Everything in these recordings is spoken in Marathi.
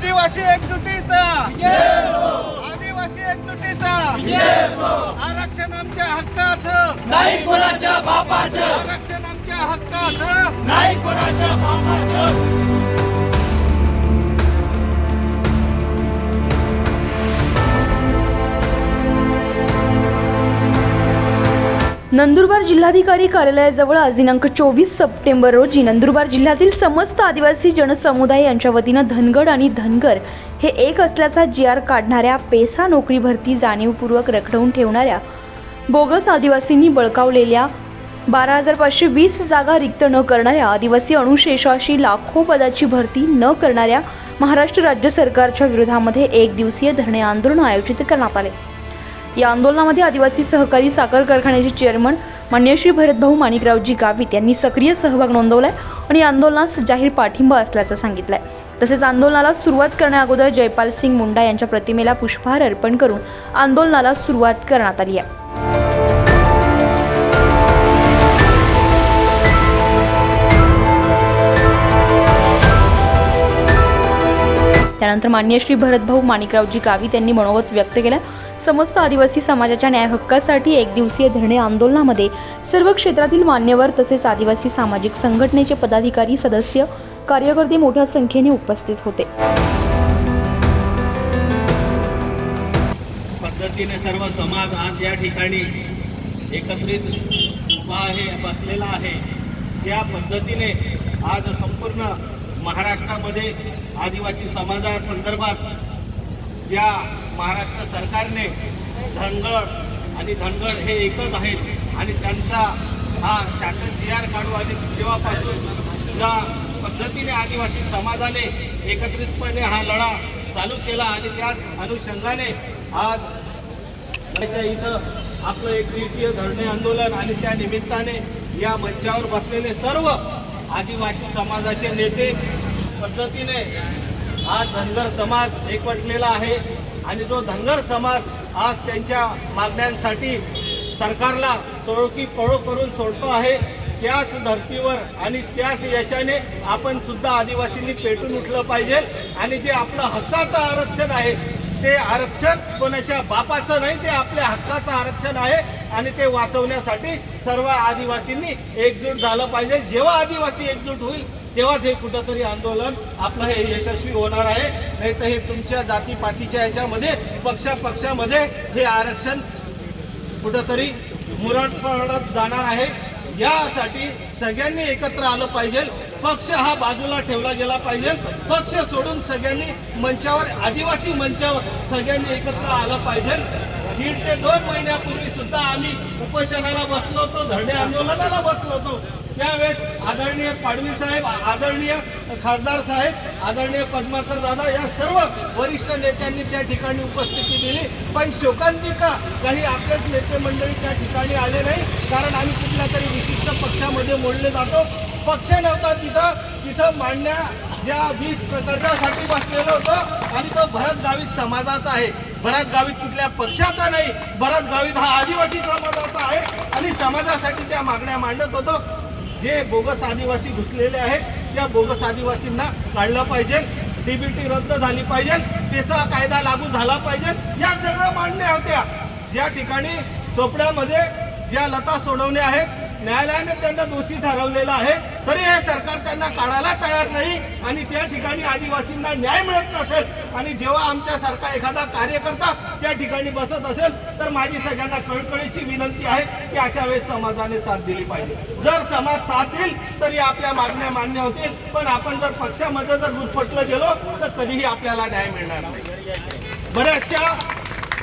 आदिवासी एकजुटीचा. आदिवासी एकजुटीचा. आरक्षण आमच्या हक्काचं. नाही कोणाच्या बापाचं. आरक्षण आमच्या हक्काचं. नाही कोणाच्या बापाचं. नंदुरबार जिल्हाधिकारी कार्यालयाजवळ आज दिनांक चोवीस सप्टेंबर रोजी नंदुरबार जिल्ह्यातील समस्त आदिवासी जनसमुदाय यांच्या वतीनं धनगड आणि धनगर हे एक असल्याचा जी आर काढणाऱ्या पेसा नोकरी भरती जाणीवपूर्वक रखडवून ठेवणाऱ्या बोगस आदिवासींनी बळकावलेल्या बारा हजार पाचशे वीस जागा रिक्त न करणाऱ्या आदिवासी अणुशेषाशी लाखो पदाची भरती न करणाऱ्या महाराष्ट्र राज्य सरकारच्या विरोधामध्ये एक दिवसीय धरणे आंदोलन आयोजित करण्यात आले. या आंदोलनामध्ये आदिवासी सहकारी साखर कारखान्याचे चेअरमन मान्यश्री भरतभाऊ माणिकरावजी गावित यांनी सक्रिय सहभाग नोंदवलाय आणि आंदोलनास जाहीर पाठिंबा असल्याचं सांगितलंय. तसेच आंदोलनाला सुरुवात करण्याअगोदर जयपाल सिंग मुंडा यांच्या प्रतिमेला पुष्पहार अर्पण करून आंदोलनाला सुरुवात करण्यात आली आहे. त्यानंतर मान्य श्री भरतभाऊ माणिकरावजी गावित यांनी मनोगत व्यक्त केलं. समस्त आदिवासी समाजाच्या न्याय हक्कासाठी एक दिवसीय धरणे आंदोलनामध्ये सर्व क्षेत्रातील मान्यवर तसेच आदिवासी सामाजिक संघटनेचे पदाधिकारी सदस्य कार्यकर्ते मोठ्या संख्येने उपस्थित होते. पद्धतीने सर्व समाज आज या ठिकाणी एकत्रित उभा आहे बसलेला आहे. त्या पद्धतीने आज संपूर्ण महाराष्ट्रामध्ये आदिवासी समाजासंदर्भात या महाराष्ट्र सरकारने धनगड आणि धनगड हे एकच आहेत आणि त्यांचा हा शासन जी आर काढू आणि तेव्हापासून ज्या पद्धतीने आदिवासी समाजाने एकत्रितपणे हा लढा चालू केला आणि त्याच अनुषंगाने आज इथं आपलं एक दिवसीय धरणे आंदोलन आणि त्या निमित्ताने या मंचावर बसलेले सर्व आदिवासी समाजाचे नेते पद्धतीने आज धनगर समाज एकवटलेला आहे आणि जो धनगर समाज आज त्यांच्या मागण्यांसाठी सरकारला सोळकी पळो करून सोडतो आहे त्याच धर्तीवर आणि त्याच याच्याने आपण सुद्धा आदिवासींनी पेटून उठलं पाहिजे. आणि जे आपलं हक्काचं आरक्षण आहे ते आरक्षण कोणाच्या बापाचं नाही ते आपल्या हक्काचं आरक्षण आहे आणि ते वाचवण्यासाठी सर्व आदिवासींनी एकजूट झालं पाहिजे. जेव्हा आदिवासी एकजूट होईल तेव्हाच हे कुठंतरी आंदोलन आपलं हे यशस्वी होणार आहे. नाही तर हे तुमच्या जातीपातीच्या याच्यामध्ये पक्षापक्षामध्ये हे आरक्षण कुठंतरी मुरड पडत जाणार आहे. यासाठी सगळ्यांनी एकत्र आलं पाहिजे. पक्ष हा बाजूला ठेवला गेला पाहिजे. पक्ष सोडून सगळ्यांनी मंचावर आदिवासी मंचावर सगळ्यांनी एकत्र आलं पाहिजे. दीड ते दोन महिन्यापूर्वी सुद्धा आम्ही उपोषणाला बसलो होतो धरणे आंदोलनाला बसलो होतो. त्यावेळेस आदरणीय पाडवी साहेब आदरणीय खासदार साहेब आदरणीय पद्माकर दादा या सर्व वरिष्ठ नेत्यांनी त्या ठिकाणी उपस्थिती दिली. पण शोकांतिका काही आपलेच नेते मंडळी त्या ठिकाणी आले नाही कारण आम्ही कुठल्या तरी विशिष्ट पक्षामध्ये मोडले जातो. पक्ष नव्हता तिथं तिथं मांडण्या ज्या वीस प्रकल्पासाठी बसलेलं होतं आणि तो भरत गावित समाजाचा आहे. भरत गावित कुठल्या पक्षाचा नाही भरत गावित हा आदिवासी समाजाचा आहे आणि समाजासाठी त्या मागण्या मांडत होतो. जे बोगस आदिवासी घुसलेले आहेत त्या बोगस आदिवासींना काढलं पाहिजे डीबीटी रद्द झाली पाहिजे पेसा कायदा लागू झाला पाहिजे या सगळ्या मांडण्या होत्या. ज्या ठिकाणी चोपड्यामध्ये ज्या लता सोडवण्या आहेत न्यायालयाने त्यांना दोषी ठरवलेलं आहे. तरी हे सरकार त्यांना काढायला तयार नाही आणि त्या ठिकाणी आदिवासींना न्याय मिळत नसेल आणि जेव्हा आमच्यासारखा एखादा कार्यकर्ता त्या ठिकाणी बसत असेल तर माझी सगळ्यांना कळकळीची विनंती आहे की अशा वेळेस समाजाने साथ दिली पाहिजे. जर समाज साथ देईल तर आपल्या मागण्या मान्य होतील. पण आपण जर पक्षामध्ये जर गुरफटलं गेलो तर कधीही आपल्याला न्याय मिळणार नाही. बऱ्याचशा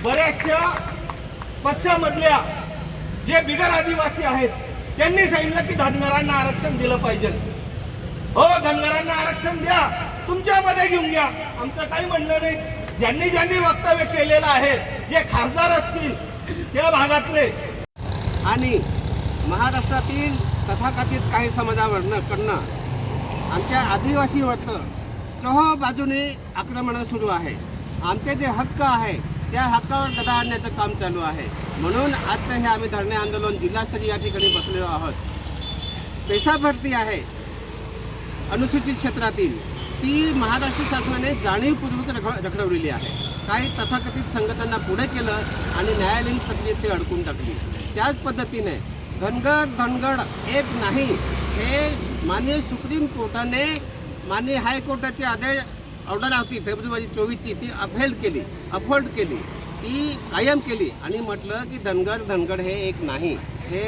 बऱ्याचशा पक्षामधल्या जे बिगर आदिवासी आहेत त्यांनी सांगितलं की धनगरांना आरक्षण दिलं पाहिजे. हो धनगरांना आरक्षण द्या. तुमच्यामध्ये घेऊन घ्या. आमचं काही म्हणणं नाही. ज्यांनी ज्यांनी वक्तव्य केलेलं आहे जे खासदार असतील त्या भागातले. आणि महाराष्ट्रातील तथाकथित काही समाजावरनं कडनं आमच्या आदिवासीवरनं चहो बाजूने आक्रमणं सुरू आहे. आमचे जे हक्क आहे त्या हक्कावर गदा आणण्याचं काम चालू आहे. म्हणून आजचं हे आम्ही धरणे आंदोलन जिल्हास्तरीय या ठिकाणी बसलेलो आहोत. पेसा भरती आहे. अनुसूचित क्षेत्रातील ती महाराष्ट्र शासनाने जाणीवपूर्वक रख रखडवलेली आहे. काही तथाकथित संघटनांना पुढे केलं आणि न्यायालयीन प्रक्रियेत ते अडकून टाकली. त्याच पद्धतीने धनगर धनगड एक नाही हे माननीय सुप्रीम कोर्टाने माननीय हायकोर्टाचे आदेश ऑर्डर होती फेब्रुवारी चोवीसची ती अपहेल्ड केली अफोर्ड केली ती कायम केली आणि म्हटलं की धनगर धनगड हे एक नाही हे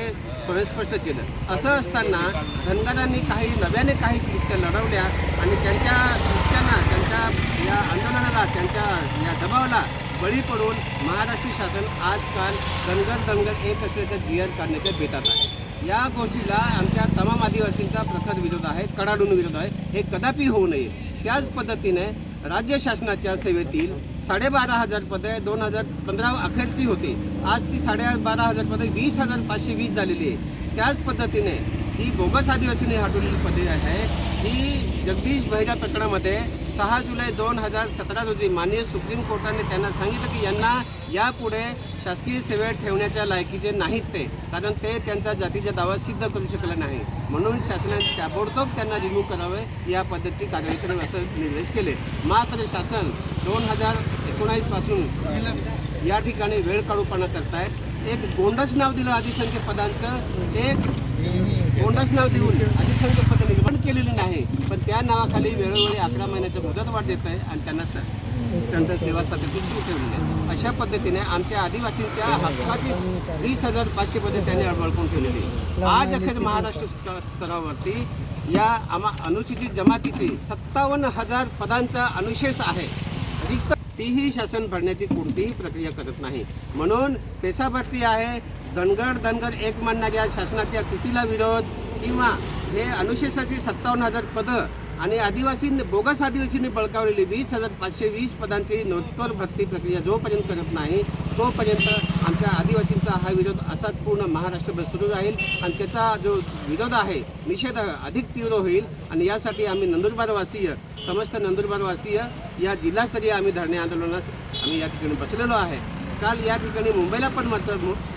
स्वयंस्पष्ट केलं. असं असताना धनगरांनी काही नव्याने काही कृत्य लढवल्या आणि त्यांच्या कृत्यांना त्यांच्या या आंदोलनाला त्यांच्या या दबावाला बळी पडून महाराष्ट्र शासन आजकाल धनगर धनगर एक असल्याचं जी आर काढण्याच्या बेतात आहे. या गोष्टीला आमच्या तमाम आदिवासींचा प्रखर विरोध आहे कडाडून विरोध आहे. हे कदापि होऊ नये. त्याच पद्धतीने राज्य शासनाच्या सेवेतील साडेबारा हजार पदे दोन हजार पंधरा अखेरची होती. आज ती साडेबारा हजार पदे वीस हजार पाचशे वीस झालेली आहे. त्याच पद्धतीने ही बोगस आदिवासीने हटवलेली पदे आहे. ही जगदीश बहिरा प्रकरणामध्ये सहा जुलै दोन हजार सतरा रोजी माननीय सुप्रीम कोर्टाने त्यांना सांगितलं की यांना यापुढे शासकीय सेवेत ठेवण्याच्या लायकीचे नाहीत ते कारण ते त्यांचा जातीचा दावा सिद्ध करू शकले नाही. म्हणून शासनाने ताबडतोब त्यांना रिमूव्ह करावे या पद्धती कारवाई करावी असं निर्देश केले. मात्र शासन दोन हजार एकोणावीसपासून या ठिकाणी वेळ काढूपणा करतायत एक गोंडस नाव दिलं अधिसंख्य पदांचं एक गोंडस नाव देऊन अधिसंख्य पद निर्माण केलेली नाही. पण त्या नावाखाली वेळोवेळी अकरा महिन्याची मुदत वाढ देत आहे आणि त्यांना स सेवा सातत्य सुरू ठेवली आहे. अशा पद्धतीने आमच्या आदिवासींच्या हक्काची वीस हजार पाचशे पदे त्यांनी अडवळकून ठेवलेली आज अखेर महाराष्ट्र स्तरावरती या आम्हा अनुसूचित जमातीची सत्तावन्न हजार पदांचा अनुशेष आहे. रिक्त तीही शासन भरण्याची कोणतीही प्रक्रिया करत नाही. म्हणून पेशाभरती आहे धनगर धनगर एक मानणाऱ्या शासनाच्या कृतीला विरोध किंवा हे अनुशेषाची सत्तावन्न हजार पदं आणि आदिवासींनी बोगस आदिवासींनी बळकावलेली वीस हजार पाचशे वीस पदांची नोटकर भरती प्रक्रिया जोपर्यंत करत नाही तोपर्यंत आमच्या आदिवासींचा हा विरोध असाच पूर्ण महाराष्ट्रभर सुरू राहील आणि त्याचा जो विरोध आहे निषेध अधिक तीव्र होईल आणि यासाठी आम्ही नंदुरबारवासीय समस्त नंदुरबारवासीय या जिल्हास्तरीय आम्ही धरणे आंदोलनास आम्ही या ठिकाणी बसलेलो आहे. काल या ठिकाणी मुंबईला पण मात्र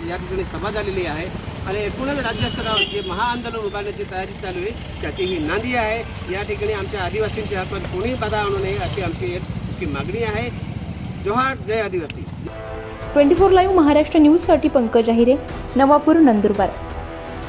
या ठिकाणी सभा झालेली आहे. आणि एकूणच राज्यस्तरावर जे महाआंदोलन उभारण्याची तयारी चालू आहे त्याची ही नांदी आहे. या ठिकाणी आमच्या आदिवासींच्या हातात कोणी बाधा आणू नये अशी आमची एक मागणी आहे. जोहार जय आदिवासी. ट्वेंटी फोर लाईव्ह महाराष्ट्र न्यूजसाठी पंकज अहिरे नवापूर नंदुरबार.